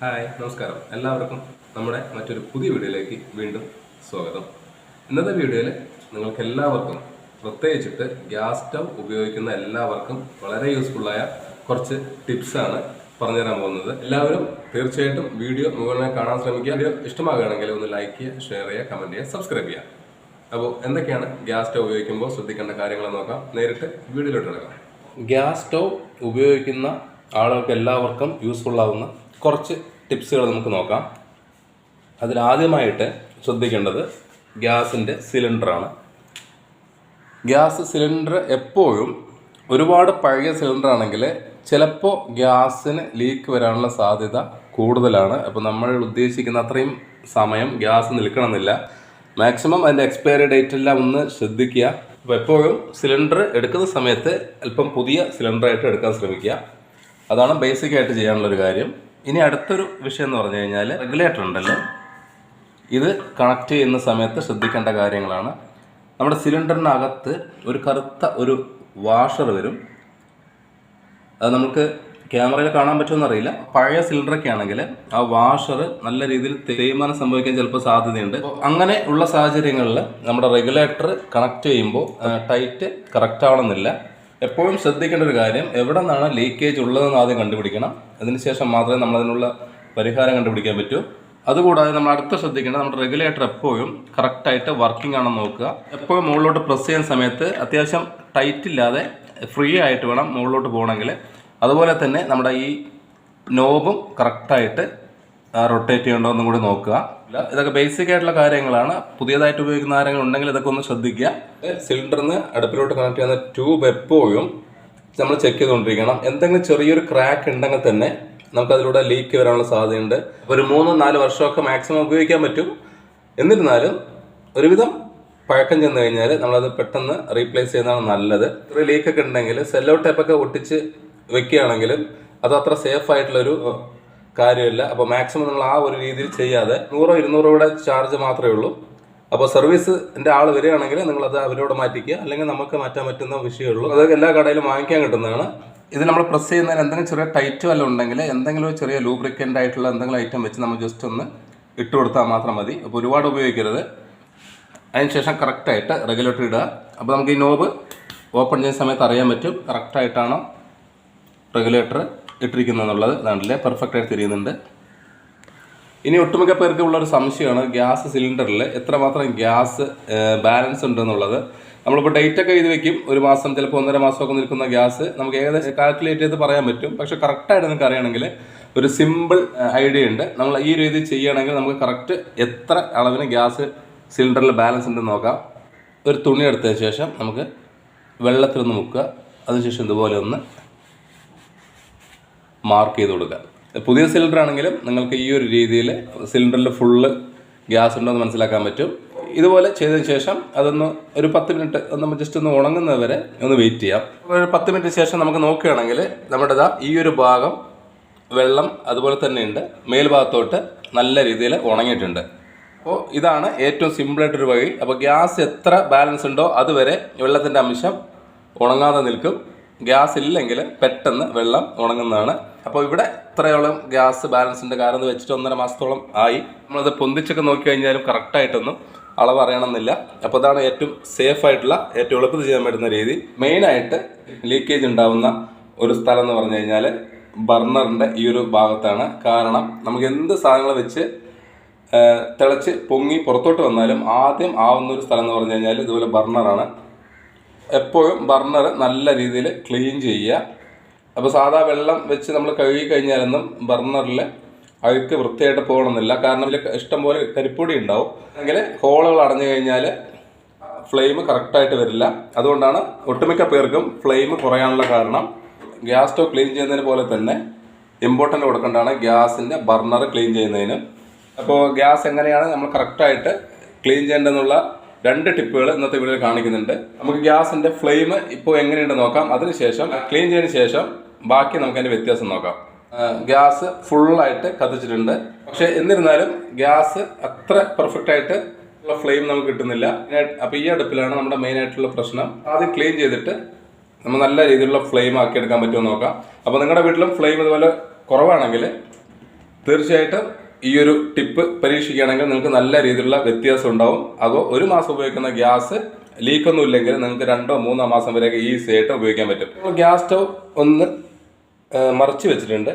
Hi നമസ്കാരം. എല്ലാവർക്കും നമ്മുടെ മറ്റൊരു പുതിയ വീഡിയോയിലേക്ക് വീണ്ടും സ്വാഗതം. ഇന്നത്തെ വീഡിയോയിൽ നിങ്ങൾക്ക് എല്ലാവർക്കും പ്രത്യേകിച്ചിട്ട് ഗ്യാസ് സ്റ്റവ് ഉപയോഗിക്കുന്ന എല്ലാവർക്കും വളരെ യൂസ്ഫുള്ളായ കുറച്ച് ടിപ്സാണ് പറഞ്ഞുതരാൻ പോകുന്നത്. എല്ലാവരും തീർച്ചയായിട്ടും വീഡിയോ മുഴുവനായി കാണാൻ ശ്രമിക്കുക. വീഡിയോ ഇഷ്ടമാകുകയാണെങ്കിൽ ഒന്ന് ലൈക്ക് ചെയ്യുക ഷെയർ ചെയ്യുക കമന്റ് ചെയ്യുക സബ്സ്ക്രൈബ് ചെയ്യുക. അപ്പോൾ എന്തൊക്കെയാണ് ഗ്യാസ് സ്റ്റവ് ഉപയോഗിക്കുമ്പോൾ ശ്രദ്ധിക്കേണ്ട കാര്യങ്ങൾ നോക്കാം. നേരിട്ട് വീഡിയോയിലോട്ട് എടുക്കാം ഗ്യാസ് സ്റ്റവ് ഉപയോഗിക്കുന്ന ആളുകൾക്ക് എല്ലാവർക്കും യൂസ്ഫുള്ളാവുന്ന കുറച്ച് ടിപ്സുകൾ നമുക്ക് നോക്കാം. അതിലാദ്യമായിട്ട് ശ്രദ്ധിക്കേണ്ടത് ഗ്യാസിന്റെ സിലിണ്ടറാണ്. ഗ്യാസ് സിലിണ്ടർ എപ്പോഴും ഒരുപാട് പഴയ സിലിണ്ടർ ആണെങ്കിൽ ചിലപ്പോൾ ഗ്യാസിന് ലീക്ക് വരാനുള്ള സാധ്യത കൂടുതലാണ്. അപ്പോൾ നമ്മൾ ഉദ്ദേശിക്കുന്ന അത്രയും സമയം ഗ്യാസ് നിൽക്കണമെന്നില്ല. മാക്സിമം അതിന്റെ എക്സ്പയറി ഡേറ്റ് എല്ലാം ഒന്ന് ശ്രദ്ധിക്കുക. അപ്പോൾ എപ്പോഴും സിലിണ്ടർ എടുക്കുന്ന സമയത്ത് അല്പം പുതിയ സിലിണ്ടറായിട്ട് എടുക്കാൻ ശ്രമിക്കുക. അതാണ് ബേസിക്കായിട്ട് ചെയ്യാനുള്ളൊരു കാര്യം. ഇനി അടുത്തൊരു വിഷയം എന്ന് പറഞ്ഞു കഴിഞ്ഞാൽ റെഗുലേറ്റർ ഉണ്ടല്ലോ. ഇത് കണക്ട് ചെയ്യുന്ന സമയത്ത് ശ്രദ്ധിക്കേണ്ട കാര്യങ്ങളാണ്. നമ്മുടെ സിലിണ്ടറിനകത്ത് ഒരു കറുത്ത ഒരു വാഷർ വരും. അത് നമുക്ക് ക്യാമറയിൽ കാണാൻ പറ്റുമെന്നറിയില്ല പഴയ സിലിണ്ടറൊക്കെ ആണെങ്കിൽ ആ വാഷർ നല്ല രീതിയിൽ തേയ്മാനം സംഭവിക്കാൻ ചിലപ്പോൾ സാധ്യതയുണ്ട്. അങ്ങനെ ഉള്ള സാഹചര്യങ്ങളിൽ നമ്മുടെ റെഗുലേറ്റർ കണക്ട് ചെയ്യുമ്പോൾ ടൈറ്റ് കറക്റ്റ് ആവണമെന്നില്ല. എപ്പോഴും ശ്രദ്ധിക്കേണ്ട ഒരു കാര്യം എവിടെ നിന്നാണ് ലീക്കേജ് ഉള്ളതെന്ന് ആദ്യം കണ്ടുപിടിക്കണം. അതിനുശേഷം മാത്രമേ നമ്മൾ അതിനുള്ള പരിഹാരം കണ്ടുപിടിക്കാൻ പറ്റൂ. അതുകൂടാതെ നമ്മൾ അടുത്ത ശ്രദ്ധിക്കേണ്ടത് നമ്മുടെ റെഗുലേറ്റർ എപ്പോഴും കറക്റ്റായിട്ട് വർക്കിംഗ് ആണെന്ന് നോക്കുക. എപ്പോഴും മുകളിലോട്ട് പ്രസ് ചെയ്യുന്ന സമയത്ത് അത്യാവശ്യം ടൈറ്റ് ഇല്ലാതെ ഫ്രീ ആയിട്ട് വേണം മുകളിലോട്ട് പോകണമെങ്കിൽ അതുപോലെ തന്നെ നമ്മുടെ ഈ നോബും കറക്റ്റായിട്ട് റൊട്ടേറ്റ് ചെയ്യണ്ടോ എന്നും കൂടി നോക്കുക. ഇതൊക്കെ ബേസിക് ആയിട്ടുള്ള കാര്യങ്ങളാണ്. പുതിയതായിട്ട് ഉപയോഗിക്കുന്ന ആരെങ്കിലും ഉണ്ടെങ്കിൽ ഇതൊക്കെ ഒന്ന് ശ്രദ്ധിക്കുക. സിലിണ്ടറിന് അടുപ്പിലോട്ട് കണക്ട് ചെയ്യുന്ന ട്യൂബ് എപ്പോഴും നമ്മൾ ചെക്ക് ചെയ്തുകൊണ്ടിരിക്കണം. എന്തെങ്കിലും ചെറിയൊരു ക്രാക്ക് ഉണ്ടെങ്കിൽ തന്നെ നമുക്കതിലൂടെ ലീക്ക് വരാനുള്ള സാധ്യതയുണ്ട്. ഒരു മൂന്ന് നാല് വർഷമൊക്കെ മാക്സിമം ഉപയോഗിക്കാൻ പറ്റും. എന്നിരുന്നാലും ഒരുവിധം പഴക്കം ചെന്ന് കഴിഞ്ഞാൽ നമ്മളത് പെട്ടെന്ന് റീപ്ലേസ് ചെയ്യുന്നതാണ് നല്ലത്. ഒരു ലീക്കൊക്കെ ഉണ്ടെങ്കിൽ സെല്ലോ ടൈപ്പൊക്കെ ഒട്ടിച്ച് വെക്കുകയാണെങ്കിലും അത് അത്ര സേഫ് ആയിട്ടുള്ളൊരു കാര്യമില്ല. അപ്പോൾ മാക്സിമം നമ്മൾ ആ ഒരു രീതിയിൽ ചെയ്യാതെ നൂറോ ഇരുന്നൂറോ കൂടെ ചാർജ് മാത്രമേ ഉള്ളൂ. അപ്പോൾ സർവീസിന്റെ ആൾ വരികയാണെങ്കിൽ നിങ്ങളത് അവരോട് മാറ്റിക്കുക. അല്ലെങ്കിൽ നമുക്ക് മാറ്റാൻ പറ്റുന്ന വിഷയമുള്ളൂ അതൊക്കെ എല്ലാ കടയിലും വാങ്ങിക്കാൻ കിട്ടുന്നതാണ്. ഇത് നമ്മൾ പ്രസ് ചെയ്യുന്നതിന് എന്തെങ്കിലും ചെറിയ ടൈറ്റ് വല്ലതും ഉണ്ടെങ്കിൽ എന്തെങ്കിലും ഒരു ചെറിയ ലൂബ്രിക്കന്റ് ആയിട്ടുള്ള എന്തെങ്കിലും ഐറ്റം വെച്ച് നമ്മൾ ജസ്റ്റ് ഒന്ന് ഇട്ട് കൊടുത്താൽ മാത്രം മതി. അപ്പോൾ ഒരുപാട് ഉപയോഗിക്കരുത്. അതിനുശേഷം കറക്റ്റായിട്ട് റെഗുലേറ്റർ ഇടുക. അപ്പോൾ നമുക്ക് ഈ നോബ് ഓപ്പൺ ചെയ്യുന്ന സമയത്ത് അറിയാൻ പറ്റും കറക്റ്റായിട്ടാണോ റെഗുലേറ്റർ ഇട്ടിരിക്കുന്നത് എന്നുള്ളത് പെർഫെക്റ്റായിട്ട് തിരിയുന്നുണ്ട്. ഇനി ഒട്ടുമിക്ക പേർക്ക് ഉള്ള ഒരു സംശയമാണ് ഗ്യാസ് സിലിണ്ടറിൽ എത്രമാത്രം ഗ്യാസ് ബാലൻസ് ഉണ്ടെന്നുള്ളത്. നമ്മളിപ്പോൾ ഡേറ്റ് ഒക്കെ എഴുതി വെക്കും ഒരു മാസം ചിലപ്പോൾ ഒന്നര മാസമൊക്കെ നിൽക്കുന്ന ഗ്യാസ് നമുക്ക് ഏകദേശം കാൽക്കുലേറ്റ് ചെയ്ത് പറയാൻ പറ്റും. പക്ഷേ കറക്റ്റായിട്ട് നിങ്ങൾക്ക് അറിയണമെങ്കിൽ ഒരു സിമ്പിൾ ഐഡിയ ഉണ്ട്. നമ്മൾ ഈ രീതി ചെയ്യുകയാണെങ്കിൽ നമുക്ക് കറക്റ്റ് എത്ര അളവിന് ഗ്യാസ് സിലിണ്ടറിൽ ബാലൻസ് ഉണ്ടെന്ന് നോക്കാം. ഒരു തുണി എടുത്തതിന് ശേഷം നമുക്ക് വെള്ളത്തിലൊന്ന് മുക്കുക. അതിനുശേഷം ഇതുപോലെ ഒന്ന് മാർക്ക് ചെയ്ത് കൊടുക്കുക. പുതിയ സിലിണ്ടർ ആണെങ്കിലും നിങ്ങൾക്ക് ഈ ഒരു രീതിയിൽ സിലിണ്ടറിൽ ഫുള്ള് ഗ്യാസ് ഉണ്ടോ എന്ന് മനസ്സിലാക്കാൻ പറ്റും. ഇതുപോലെ ചെയ്തതിന് ശേഷം അതൊന്ന് ഒരു പത്ത് മിനിറ്റ് ഒന്ന് ജസ്റ്റ് ഒന്ന് ഉണങ്ങുന്നത് വരെ ഒന്ന് വെയിറ്റ് ചെയ്യാം. ഒരു പത്ത് മിനിറ്റ് ശേഷം നമുക്ക് നോക്കുകയാണെങ്കിൽ നമ്മുടെ ദാ ഈ ഒരു ഭാഗം വെള്ളം അതുപോലെ തന്നെ ഉണ്ട്. മേൽഭാഗത്തോട്ട് നല്ല രീതിയിൽ ഉണങ്ങിയിട്ടുണ്ട്. അപ്പോൾ ഇതാണ് ഏറ്റവും സിമ്പിളായിട്ടൊരു വഴി. അപ്പോൾ ഗ്യാസ് എത്ര ബാലൻസ് ഉണ്ടോ അതുവരെ വെള്ളത്തിന്റെ അംശം ഉണങ്ങാതെ നിൽക്കും. ഗ്യാസ് ഇല്ലെങ്കിൽ പെട്ടെന്ന് വെള്ളം ഉണങ്ങുന്നതാണ്. അപ്പോൾ ഇവിടെ ഇത്രയോളം ഗ്യാസ് ബാലൻസിന്റെ കാരണം എന്ന് വെച്ചിട്ട് ഒന്നര മാസത്തോളം ആയി. നമ്മളത് പൊന്തിച്ചൊക്കെ നോക്കി കഴിഞ്ഞാലും കറക്റ്റായിട്ടൊന്നും അളവ് അറിയണമെന്നില്ല അപ്പോൾ അതാണ് ഏറ്റവും സേഫ് ആയിട്ടുള്ള ഏറ്റവും എളുപ്പത്തിൽ ചെയ്യാൻ പറ്റുന്ന രീതി. മെയിനായിട്ട് ലീക്കേജ് ഉണ്ടാവുന്ന ഒരു സ്ഥലം എന്ന് പറഞ്ഞു കഴിഞ്ഞാൽ ബർണറിന്റെ ഈ ഒരു ഭാഗത്താണ്. കാരണം നമുക്ക് എന്ത് സാധനങ്ങൾ വെച്ച് തിളച്ച് പൊങ്ങി പുറത്തോട്ട് വന്നാലും ആദ്യം ആവുന്ന ഒരു സ്ഥലം എന്ന് പറഞ്ഞു കഴിഞ്ഞാൽ ഇതുപോലെ ബർണറാണ്. എപ്പോഴും ബർണർ നല്ല രീതിയിൽ ക്ലീൻ ചെയ്യുക. അപ്പോൾ സാധാ വെള്ളം വെച്ച് നമ്മൾ കഴുകി കഴിഞ്ഞാലൊന്നും ബർണറിൽ അഴുക്ക് വൃത്തിയായിട്ട് പോകണമെന്നില്ല. കാരണം ഇതിൽ ഇഷ്ടംപോലെ കരിപ്പൊടി ഉണ്ടാവും. അല്ലെങ്കിൽ ഹോളുകൾ അടഞ്ഞു കഴിഞ്ഞാൽ ഫ്ലെയിം കറക്റ്റായിട്ട് വരില്ല. അതുകൊണ്ടാണ് ഒട്ടുമിക്ക പേർക്കും ഫ്ലെയിം കുറയാനുള്ള കാരണം ഗ്യാസ് സ്റ്റോവ് ക്ലീൻ ചെയ്യുന്നതിന് പോലെ തന്നെ ഇമ്പോർട്ടന്റ് കൊടുക്കേണ്ടതാണ് ഗ്യാസിന്റെ ബർണർ ക്ലീൻ ചെയ്യുന്നതിന്. അപ്പോൾ ഗ്യാസ് എങ്ങനെയാണ് നമ്മൾ കറക്റ്റായിട്ട് ക്ലീൻ ചെയ്യേണ്ടതെന്നുള്ള രണ്ട് ടിപ്പുകൾ ഇന്നത്തെ വീഡിയോയിൽ കാണിക്കുന്നുണ്ട്. നമുക്ക് ഗ്യാസിന്റെ ഫ്ലെയിം ഇപ്പോൾ എങ്ങനെയുണ്ടെന്ന് നോക്കാം. അതിനുശേഷം ക്ലീൻ ചെയ്തതിന് ശേഷം ബാക്കി നമുക്ക് അതിന്റെ വ്യത്യാസം നോക്കാം. ഗ്യാസ് ഫുള്ളായിട്ട് കത്തിച്ചിട്ടുണ്ട്. പക്ഷെ എന്നിരുന്നാലും ഗ്യാസ് അത്ര പെർഫെക്റ്റ് ആയിട്ട് ഉള്ള ഫ്ലെയിം നമുക്ക് കിട്ടുന്നില്ല. അപ്പോൾ ഈ അടുപ്പിലാണ് നമ്മുടെ മെയിൻ ആയിട്ടുള്ള പ്രശ്നം. ആദ്യം ക്ലീൻ ചെയ്തിട്ട് നമ്മൾ നല്ല രീതിയിലുള്ള ഫ്ലെയിം ആക്കി എടുക്കാൻ പറ്റുമോ നോക്കാം. അപ്പോൾ നിങ്ങളുടെ വീട്ടിലും ഫ്ലെയിം ഇതുപോലെ കുറവാണെങ്കിൽ തീർച്ചയായിട്ടും ഈ ഒരു ടിപ്പ് പരീക്ഷിക്കുകയാണെങ്കിൽ നിങ്ങൾക്ക് നല്ല രീതിയിലുള്ള വ്യത്യാസം ഉണ്ടാവും. അതോ ഒരു മാസം ഉപയോഗിക്കുന്ന ഗ്യാസ് ലീക്കൊന്നും ഇല്ലെങ്കിൽ നിങ്ങൾക്ക് രണ്ടോ മൂന്നോ മാസം വരെയൊക്കെ ഈസി ആയിട്ട് ഉപയോഗിക്കാൻ പറ്റും. ഗ്യാസ് സ്റ്റവ് ഒന്ന് മറച്ചു വെച്ചിട്ടുണ്ട്.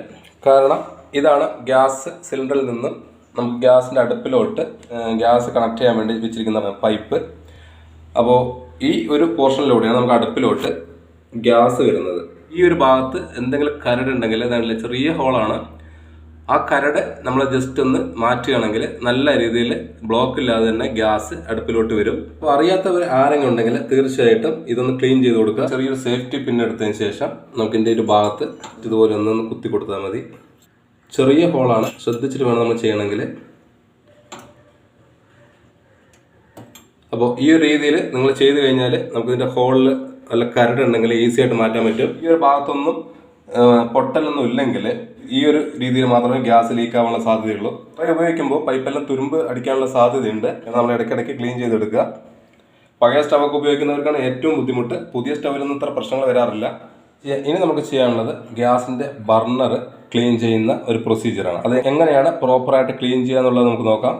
കാരണം ഇതാണ് ഗ്യാസ് സിലിണ്ടറിൽ നിന്നും നമുക്ക് ഗ്യാസിന്റെ അടുപ്പിലോട്ട് ഗ്യാസ് കണക്ട് ചെയ്യാൻ വേണ്ടി വെച്ചിരിക്കുന്ന പൈപ്പ്. അപ്പോൾ ഈ ഒരു പോർഷനിലൂടെയാണ് നമുക്ക് അടുപ്പിലോട്ട് ഗ്യാസ് വരുന്നത്. ഈ ഒരു ഭാഗത്ത് എന്തെങ്കിലും കരട് ഉണ്ടെങ്കിൽ ചെറിയ ഹോളാണ് ആ കരട് നമ്മൾ ജസ്റ്റ് ഒന്ന് മാറ്റുകയാണെങ്കിൽ നല്ല രീതിയിൽ ബ്ലോക്ക് ഇല്ലാതെ തന്നെ ഗ്യാസ് അടുപ്പിലോട്ട് വരും. അപ്പോൾ അറിയാത്തവർ ആരെങ്കിലും ഉണ്ടെങ്കിൽ തീർച്ചയായിട്ടും ഇതൊന്ന് ക്ലീൻ ചെയ്ത് കൊടുക്കുക. ചെറിയൊരു സേഫ്റ്റി പിൻ എടുത്തതിന് ശേഷം നമുക്ക് ഇതിന്റെ ഒരു ഭാഗത്ത് ഇതുപോലെ ഒന്ന് കുത്തി കൊടുത്താൽ മതി. ചെറിയ ഹോളാണ് ശ്രദ്ധിച്ചിട്ട് വേണം നമ്മൾ ചെയ്യണമെങ്കിൽ അപ്പോൾ ഈ ഒരു രീതിയിൽ നിങ്ങൾ ചെയ്ത് കഴിഞ്ഞാൽ നമുക്ക് ഇതിന്റെ ഹോളിൽ നല്ല കരട് ഉണ്ടെങ്കിൽ ഈസി ആയിട്ട് മാറ്റാൻ പറ്റും. ഈ ഒരു ഭാഗത്തൊന്നും പൊട്ടലൊന്നും ഇല്ലെങ്കിൽ ഈ ഒരു രീതിയിൽ മാത്രമേ ഗ്യാസ് ലീക്ക് ആവാനുള്ള സാധ്യതയുള്ളൂ. അപ്പോൾ ഉപയോഗിക്കുമ്പോൾ പൈപ്പെല്ലാം തുരുമ്പ് അടിക്കാനുള്ള സാധ്യതയുണ്ട്. നമ്മൾ ഇടയ്ക്കിടയ്ക്ക് ക്ലീൻ ചെയ്തെടുക്കുക. പഴയ സ്റ്റവൊക്കെ ഉപയോഗിക്കുന്നവർക്കാണ് ഏറ്റവും ബുദ്ധിമുട്ട്. പുതിയ സ്റ്റവിലൊന്നും ഇത്ര പ്രശ്നങ്ങൾ വരാറില്ല. ഇനി നമുക്ക് ചെയ്യാനുള്ളത് ഗ്യാസിന്റെ ബർണർ ക്ലീൻ ചെയ്യുന്ന ഒരു പ്രൊസീജിയറാണ്. അത് എങ്ങനെയാണ് പ്രോപ്പറായിട്ട് ക്ലീൻ ചെയ്യുക എന്നുള്ളത് നമുക്ക് നോക്കാം.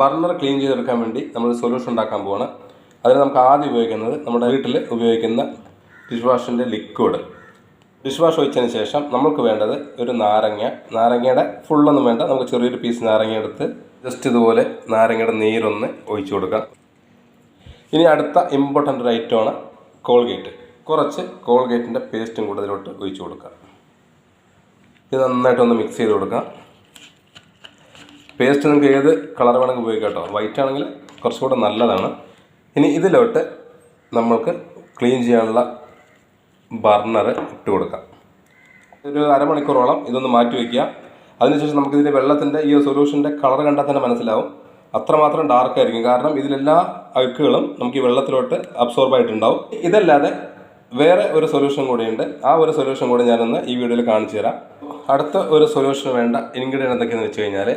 ബർണർ ക്ലീൻ ചെയ്തെടുക്കാൻ വേണ്ടി നമ്മൾ സൊല്യൂഷൻ ഉണ്ടാക്കാൻ പോവാണ്. അതിന് നമുക്ക് ആദ്യം ഉപയോഗിക്കുന്നത് നമ്മുടെ വീട്ടിൽ ഉപയോഗിക്കുന്ന ഡിഷ് വാഷിന്റെ ലിക്വിഡ്. ഡിഷ് വാഷ് ഒഴിച്ചതിന് ശേഷം നമുക്ക് വേണ്ടത് ഒരു നാരങ്ങ. നാരങ്ങയുടെ ഫുള്ളൊന്നും വേണ്ട. നമുക്ക് ചെറിയൊരു പീസ് നാരങ്ങ എടുത്ത് ജസ്റ്റ് ഇതുപോലെ നാരങ്ങയുടെ നീരൊന്ന് ഒഴിച്ചു കൊടുക്കാം. ഇനി അടുത്ത ഇമ്പോർട്ടന്റ് ഒരു ഐറ്റമാണ് കോൾഗേറ്റ് കുറച്ച് കോൾഗേറ്റിന്റെ പേസ്റ്റും കൂടെ ഇതിലോട്ട് ഒഴിച്ചു കൊടുക്കാം. ഇത് നന്നായിട്ടൊന്ന് മിക്സ് ചെയ്ത് കൊടുക്കാം. പേസ്റ്റ് നിങ്ങൾക്ക് ഏത് കളർ വേണമെങ്കിൽ ഉപയോഗിക്കാം കേട്ടോ വൈറ്റ് ആണെങ്കിൽ കുറച്ചുകൂടെ നല്ലതാണ്. ഇനി ഇതിലോട്ട് നമ്മൾക്ക് ക്ലീൻ ചെയ്യാനുള്ള ബർണർ ഇട്ട് കൊടുക്കാം. ഒരു അരമണിക്കൂറോളം ഇതൊന്ന് മാറ്റി വയ്ക്കുക അതിനുശേഷം നമുക്കിതിന്റെ വെള്ളത്തിന്റെ ഈ സൊല്യൂഷന്റെ കളർ കണ്ടാൽ തന്നെ മനസ്സിലാവും. അത്രമാത്രം ഡാർക്ക് ആയിരിക്കും. കാരണം ഇതിലെല്ലാ അഴുക്കുകളും നമുക്ക് ഈ വെള്ളത്തിലോട്ട് അബ്സോർബ് ആയിട്ടുണ്ടാവും. ഇതല്ലാതെ വേറെ ഒരു സൊല്യൂഷൻ കൂടിയുണ്ട്. ആ ഒരു സൊല്യൂഷൻ കൂടി ഞാനൊന്ന് ഈ വീഡിയോയിൽ കാണിച്ചു തരാം. അടുത്ത ഒരു സൊല്യൂഷൻ വേണ്ട ഇൻഗ്രീഡിയൻ എന്തൊക്കെയാണെന്ന് വെച്ച് കഴിഞ്ഞാൽ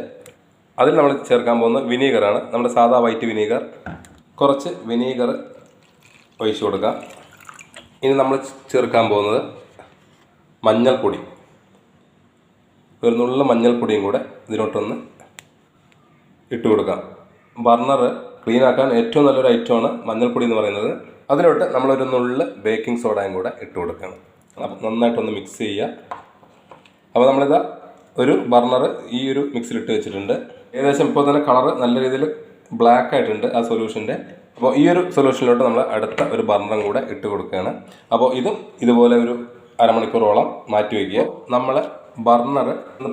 അതിൽ നമ്മൾ ചേർക്കാൻ പോകുന്ന വിനീഗറാണ് നമ്മുടെ സാധാ വൈറ്റ് വിനീഗർ കുറച്ച് വിനീഗർ ഒഴിച്ചു കൊടുക്കാം. ഇനി നമ്മൾ ചേർക്കാൻ പോകുന്നത് മഞ്ഞൾപ്പൊടി. ഒരു മഞ്ഞൾപ്പൊടിയും കൂടെ ഇതിലോട്ടൊന്ന് ഇട്ട് കൊടുക്കാം. ബർണർ ക്ലീൻ ആക്കാൻ ഏറ്റവും നല്ലൊരു ഐറ്റമാണ് മഞ്ഞൾപ്പൊടി എന്ന് പറയുന്നത്. അതിലോട്ട് നമ്മളൊരു നുള്ളിൽ ബേക്കിംഗ് സോഡയും കൂടെ ഇട്ട് കൊടുക്കണം. അപ്പം നന്നായിട്ടൊന്ന് മിക്സ് ചെയ്യുക. അപ്പോൾ നമ്മളിതാ ഒരു ബർണർ ഈ ഒരു മിക്സിലിട്ട് വെച്ചിട്ടുണ്ട്. ഏകദേശം ഇപ്പോൾ തന്നെ കളർ നല്ല രീതിയിൽ ബ്ലാക്ക് ആയിട്ടുണ്ട് ആ സൊല്യൂഷന്റെ. അപ്പോൾ ഈ ഒരു സൊല്യൂഷനിലോട്ട് നമ്മൾ അടുത്ത ഒരു ബർണറും കൂടെ ഇട്ട് കൊടുക്കുകയാണ്. അപ്പോൾ ഇതും ഇതുപോലെ ഒരു അരമണിക്കൂറോളം മാറ്റി വയ്ക്കുക നമ്മൾ ബർണർ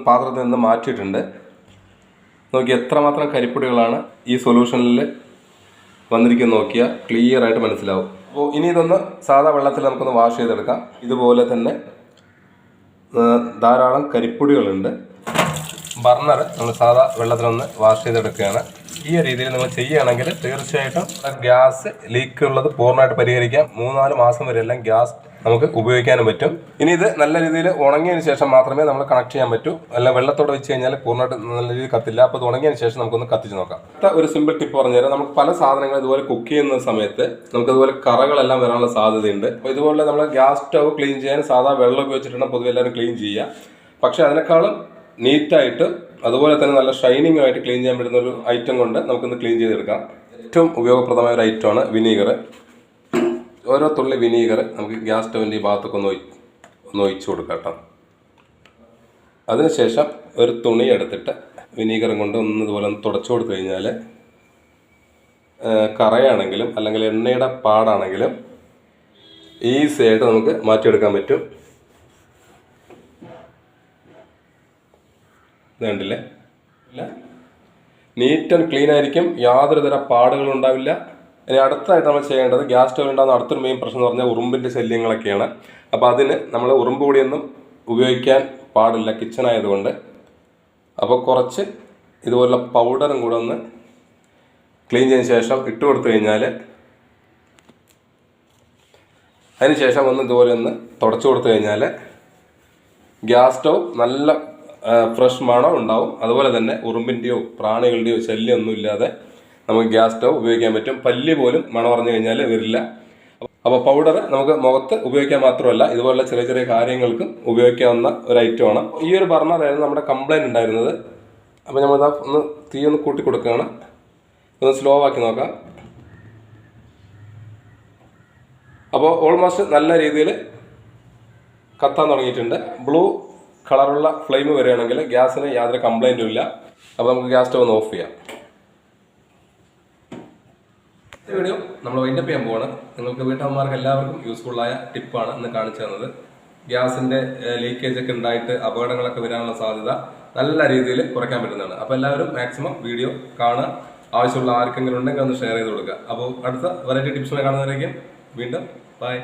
പാത്രത്തിൽ നിന്ന് മാറ്റിയിട്ടുണ്ട്. നോക്കി എത്രമാത്രം കരിപ്പൊടികളാണ് ഈ സൊല്യൂഷനിൽ വന്നിരിക്കുന്നത് നോക്കിയാൽ ക്ലിയർ ആയിട്ട് മനസ്സിലാവും. അപ്പോൾ ഇനി ഇതൊന്ന് സാധാ വെള്ളത്തിൽ നമുക്കൊന്ന് വാഷ് ചെയ്തെടുക്കാം. ഇതുപോലെ തന്നെ ധാരാളം കരിപ്പൊടികളുണ്ട്. ബർണർ നമ്മൾ സാധാ വെള്ളത്തിലൊന്ന് വാഷ് ചെയ്തെടുക്കുകയാണ്. ഈ രീതിയിൽ നിങ്ങൾ ചെയ്യുകയാണെങ്കിൽ തീർച്ചയായിട്ടും ഗ്യാസ് ലീക്ക് ഉള്ളത് പൂർണമായിട്ട് പരിഹരിക്കാം. മൂന്നാൽ മാസം വരെ എല്ലാം ഗ്യാസ് നമുക്ക് ഉപയോഗിക്കാനും പറ്റും. ഇനി ഇത് നല്ല രീതിയിൽ ഉണങ്ങിയതിന് ശേഷം മാത്രമേ നമ്മൾ കണക്ട് ചെയ്യാൻ പറ്റൂ. അല്ല വെള്ളത്തോടെ വെച്ച് കഴിഞ്ഞാൽ പൂർണമായിട്ട് നല്ല രീതിയിൽ കത്തില്ല. അപ്പോൾ ഇത് ഉണങ്ങിയതിന് ശേഷം നമുക്കൊന്ന് കത്തിച്ച് നോക്കാം. ഒരു സിമ്പിൾ ടിപ്പ് പറഞ്ഞുതരാം നമുക്ക് പല സാധനങ്ങൾ ഇതുപോലെ കുക്ക് ചെയ്യുന്ന സമയത്ത് നമുക്ക് ഇതുപോലെ കറകളെല്ലാം വരാനുള്ള സാധ്യതയുണ്ട്. അപ്പോൾ ഇതുപോലെ നമ്മൾ ഗ്യാസ് സ്റ്റവ് ക്ലീൻ ചെയ്യാൻ സാധാ വെള്ളം ഉപയോഗിച്ചിട്ടാണ് പൊതുവെ എല്ലാവരും ക്ലീൻ ചെയ്യുക. പക്ഷേ അതിനേക്കാളും നീറ്റായിട്ട് അതുപോലെ തന്നെ നല്ല ഷൈനിങ് ആയിട്ട് ക്ലീൻ ചെയ്യാൻ പറ്റുന്ന ഒരു ഐറ്റം കൊണ്ട് നമുക്കൊന്ന് ക്ലീൻ ചെയ്തെടുക്കാം. ഏറ്റവും ഉപയോഗപ്രദമായ ഒരു ഐറ്റമാണ് വിനീഗർ ഓരോ തുള്ളി വിനീഗർ നമുക്ക് ഗ്യാസ് സ്റ്റവിന്റെ ഈ ഭാഗത്തൊക്കെ ഒന്ന് ഒന്ന് ഒഴിച്ചു കൊടുക്കാം കേട്ടോ. അതിനുശേഷം ഒരു തുണി എടുത്തിട്ട് വിനീഗറും കൊണ്ട് ഒന്ന് ഇതുപോലെ ഒന്ന് തുടച്ചു കൊടുത്തു കഴിഞ്ഞാൽ കറയാണെങ്കിലും അല്ലെങ്കിൽ എണ്ണയുടെ പാടാണെങ്കിലും ഈസി ആയിട്ട് നമുക്ക് മാറ്റിയെടുക്കാൻ പറ്റും. ഇത് കണ്ടില്ലേ? അല്ല നീറ്റ് ആൻഡ് ക്ലീൻ ആയിരിക്കും. യാതൊരു തരം പാടുകളും ഉണ്ടാവില്ല. ഇനി അടുത്തതായിട്ട് നമ്മൾ ചെയ്യേണ്ടത് ഗ്യാസ് സ്റ്റോവിൽ ഉണ്ടാകുന്ന അടുത്തൊരു മെയിൻ പ്രശ്നം എന്ന് പറഞ്ഞാൽ ഉറുമ്പിന്റെ ശല്യങ്ങളൊക്കെയാണ്. അപ്പോൾ അതിന് നമ്മൾ ഉറുമ്പ് പൊടിയൊന്നും ഉപയോഗിക്കാൻ പാടില്ല കിച്ചൺ ആയതുകൊണ്ട്. അപ്പോൾ കുറച്ച് ഇതുപോലുള്ള പൗഡറും കൂടെ ഒന്ന് ക്ലീൻ ചെയ്തതിന് ശേഷം ഇട്ട് കൊടുത്തു കഴിഞ്ഞാൽ അതിന് ശേഷം ഒന്ന് ഇതുപോലെ ഒന്ന് തുടച്ചു കൊടുത്തു കഴിഞ്ഞാൽ ഗ്യാസ് സ്റ്റവ് നല്ല ഫ്രഷ് മണം ഉണ്ടാവും. അതുപോലെ തന്നെ ഉറുമ്പിന്റെയോ പ്രാണികളുടെയോ ശല്യം ഒന്നും ഇല്ലാതെ നമുക്ക് ഗ്യാസ് സ്റ്റവ് ഉപയോഗിക്കാൻ പറ്റും. പല്ല് പോലും മണം പറഞ്ഞു കഴിഞ്ഞാൽ വരില്ല. അപ്പോൾ പൗഡർ നമുക്ക് മുഖത്ത് ഉപയോഗിക്കാൻ മാത്രമല്ല ഇതുപോലുള്ള ചെറിയ ചെറിയ കാര്യങ്ങൾക്കും ഉപയോഗിക്കാവുന്ന ഒരു ഐറ്റം ആണ്. ഈ ഒരു ബർണറായിരുന്നു നമ്മുടെ കംപ്ലൈന്റ് ഉണ്ടായിരുന്നത്. അപ്പോൾ നമ്മൾ ഒന്ന് തീ ഒന്ന് കൂട്ടി കൊടുക്കുകയാണ്. ഒന്ന് സ്ലോ ആക്കി നോക്കാം. അപ്പോൾ ഓൾമോസ്റ്റ് നല്ല രീതിയിൽ കത്താൻ തുടങ്ങിയിട്ടുണ്ട്. ബ്ലൂ കളറുള്ള ഫ്ലെയിം വരികയാണെങ്കിൽ ഗ്യാസിന് യാതൊരു കംപ്ലൈന്റും ഇല്ല. അപ്പോൾ നമുക്ക് ഗ്യാസ് സ്റ്റവ് ഒന്ന് ഓഫ് ചെയ്യാം. വീഡിയോ നമ്മൾ വൈൻഡപ്പ് ചെയ്യാൻ പോവാണ്. നിങ്ങൾക്ക് വീട്ടമ്മമാർക്ക് എല്ലാവർക്കും യൂസ്ഫുള്ളായ ടിപ്പാണ് ഇന്ന് കാണിച്ചു തന്നത്. ഗ്യാസിന്റെ ലീക്കേജ് ഒക്കെ ഉണ്ടായിട്ട് അപകടങ്ങളൊക്കെ വരാനുള്ള സാധ്യത നല്ല രീതിയിൽ കുറയ്ക്കാൻ പറ്റുന്നതാണ്. അപ്പോൾ എല്ലാവരും മാക്സിമം വീഡിയോ കാണുക. ആവശ്യമുള്ള ആർക്കെങ്കിലും ഉണ്ടെങ്കിൽ ഒന്ന് ഷെയർ ചെയ്ത് കൊടുക്കുക. അപ്പോൾ അടുത്ത വെറൈറ്റി ടിപ്സുമായി കാണുന്നവരേക്കും വീണ്ടും ബൈ